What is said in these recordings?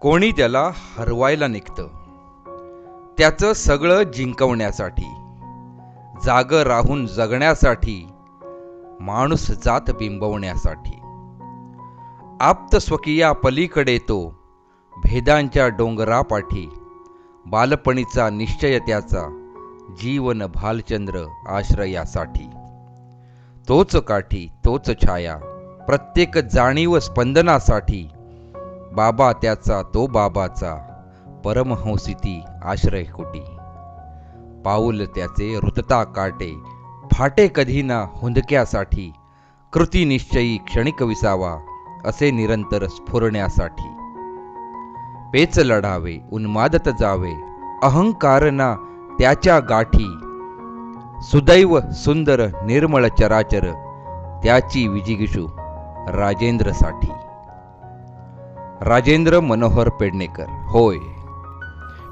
कोणी त्याला हरवायला निघतं. त्याचं सगळं जिंकवण्यासाठी जाग राहून जगण्यासाठी माणूस जात बिंबवण्यासाठी. आप्त स्वकीया पलीकडे तो भेदांच्या डोंगरापाठी बालपणीचा निश्चय त्याचा जीवन भालचंद्र आश्रयासाठी. तोच काठी तोच छाया प्रत्येक जाणीव स्पंदनासाठी बाबा त्याचा तो बाबाचा. परमहंसिती आश्रय कुटी. पाऊल त्याचे रुतता काटे. फाटे कधी ना हुंदक्यासाठी. कृती निश्चयी क्षणिक विसावा असे निरंतर स्फुरण्यासाठी. पेच लढावे उन्मादत जावे अहंकार ना त्याच्या गाठी. सुदैव सुंदर निर्मळ चराचर त्याची विजिगिषू राजेंद्रसाठी. राजेंद्र मनोहर पेडणेकर. होय.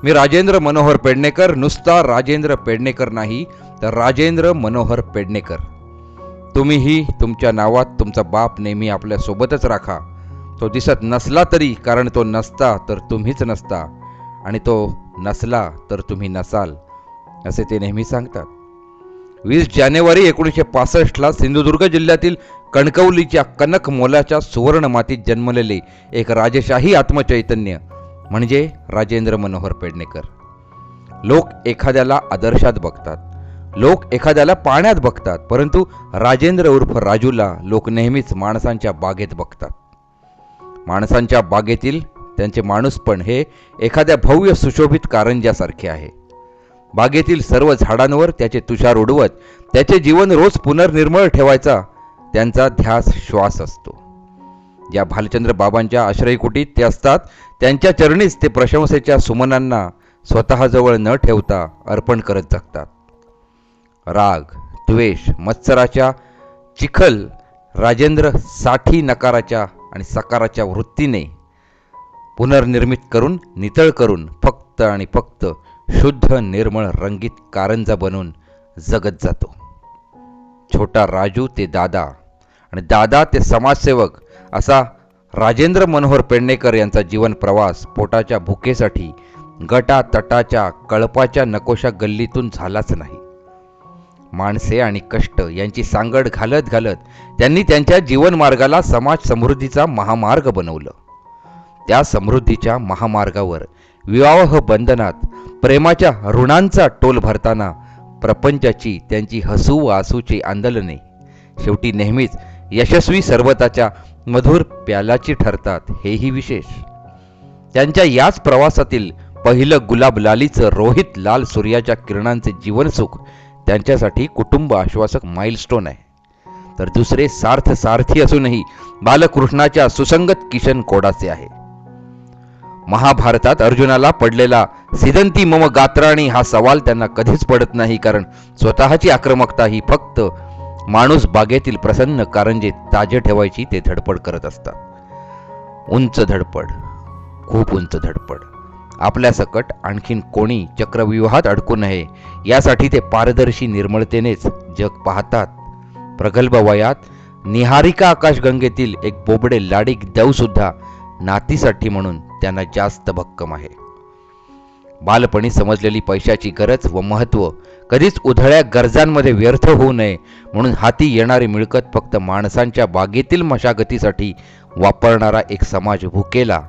मी राजेंद्र मनोहर पेडणेकर नुसता राजेंद्र पेडणेकर नाही तर राजेंद्र मनोहर पेडणेकर. तुम्हीही तुमच्या नावात तुमचा बाप नेहमी आपल्यासोबतच राखा. तो दिसत नसला तरी कारण तो नसता तर तुम्हीच नसता. आणि तो नसला तर तुम्ही नसाल असे ते नेहमी सांगतात. वीस जानेवारी एकोणीसशे पासष्टला सिंधुदुर्ग जिल्ह्यातील कणकवलीच्या कनक मोलाच्या सुवर्ण मातीत जन्मलेले एक राजेशाही आत्मचैतन्य म्हणजे राजेंद्र मनोहर पेडणेकर. लोक एखाद्याला आदर्शात बघतात. लोक एखाद्याला पाण्यात बघतात परंतु राजेंद्र उर्फ राजूला लोक नेहमीच माणसांच्या बागेत बघतात. माणसांच्या बागेतील त्यांचे माणूसपण हे एखाद्या भव्य सुशोभित कारंज्यासारखे आहे. बागेतील सर्व झाडांवर त्याचे तुषार उडवत त्याचे जीवन रोज पुनर्निर्मळ ठेवायचा त्यांचा ध्यास श्वास असतो. ज्या भालचंद्र बाबांच्या आश्रयकुटीत ते असतात. त्यांच्या चरणीच ते प्रशंसेच्या सुमनांना स्वतःजवळ न ठेवता अर्पण करत जगतात. राग द्वेष मत्सराच्या चिखल राजेंद्रसाठी नकाराच्या आणि सकाराच्या वृत्तीने पुनर्निर्मित करून नितळ करून फक्त आणि फक्त शुद्ध निर्मळ रंगीत कारंजा बनून जगत जातो. छोटा राजू ते दादा आणि दादा ते समाजसेवक असा राजेंद्र मनोहर पेडणेकर यांचा जीवन प्रवास पोटाच्या भुकेसाठी गटा तटाच्या कळपाच्या नकोशा गल्लीतून झालाच नाही. माणसे आणि कष्ट यांची सांगड घालत घालत त्यांनी त्यांच्या जीवनमार्गाला समाज समृद्धीचा महामार्ग बनवलं. त्या समृद्धीच्या महामार्गावर विवाह बंधनात प्रेमाच्या ऋणांचा टोल भरताना प्रपंचाची त्यांची हसू व आसूची आंदोलने. शेवटी नेहमीच यशस्वी सर्वताच्या मधुर प्यालाची ठरतात हेही विशेष. त्यांच्या याच प्रवासातील पहिलं गुलाब लालीचं रोहित लाल सूर्याच्या किरणांचे जीवनसुख त्यांच्यासाठी कुटुंब आश्वासक माइलस्टोन आहे. तर दुसरे सार्थ सारथी असूनही बालकृष्णाच्या सुसंगत किशन कोडाचे आहे. महाभारतात अर्जुनाला पडलेला सिदंती मम गात्राणी हा सवाल त्यांना कधीच पडत नाही कारण स्वतःची आक्रमकता ही फक्त माणूस बागेतील प्रसन्न कारंजे ताजे ठेवायची ते धडपड करत असतात. उंच धडपड खूप उंच धडपड. आपल्या सकट आणखीन कोणी चक्रव्यूहात अडकू नये यासाठी ते पारदर्शी निर्मळतेनेच जग पाहतात. प्रगल्भ वयात निहारिका आकाशगंगेतील एक बोबडे लाडीक देवसुद्धा नातीसाठी म्हणून त्यांना जास्त भक्कम आहे. बालपणी समजलेली पैशाची गरज व महत्त्व कधीच उधळ्या गरजांमध्ये व्यर्थ होऊ नये म्हणून हाती येणारी मिळकत फक्त माणसांच्या बागेतील मशागतीसाठी वापरणारा एक समाज भुकेला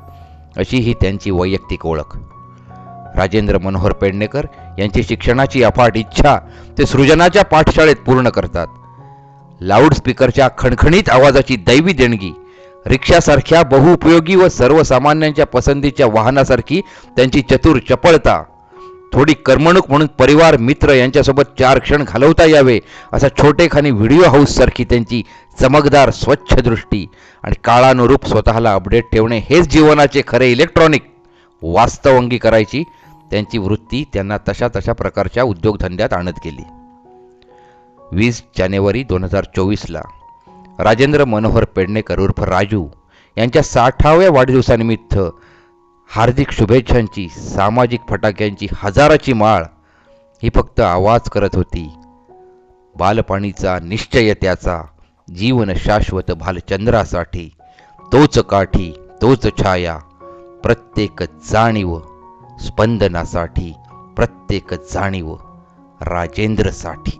अशी ही त्यांची वैयक्तिक ओळख. राजेंद्र मनोहर पेडणेकर यांची शिक्षणाची अफाट इच्छा ते सृजनाच्या पाठशाळेत पूर्ण करतात. लाऊडस्पीकरच्या खणखणीत आवाजाची दैवी देणगी रिक्षासारख्या बहुउपयोगी व सर्वसामान्यांच्या पसंतीच्या वाहनासारखी त्यांची चतुर चपळता. थोडी करमणूक म्हणून परिवार मित्र यांच्यासोबत चार क्षण घालवता यावे असा छोटेखानी व्हिडिओ हाऊससारखी त्यांची चमकदार स्वच्छ दृष्टी आणि काळानुरूप स्वतःला अपडेट ठेवणे हेच जीवनाचे खरे इलेक्ट्रॉनिक वास्तव अंगी करायची त्यांची वृत्ती त्यांना तशा तशा प्रकारच्या उद्योगधंद्यात आणत गेली. वीस जानेवारी दोन हजार चोवीसला राजेंद्र मनोहर पेडणेकर उर्फ राजू यांच्या साठाव्या वाढदिवसानिमित्त हार्दिक शुभेच्छांची सामाजिक फटाक्यांची हजाराची माळ ही फक्त आवाज करत होती. बालपाणीचा निश्चय त्याचा जीवन शाश्वत भालचंद्रासाठी तोच काठी तोच छाया प्रत्येक जाणीव स्पंदनासाठी प्रत्येक जाणीव राजेंद्रसाठी.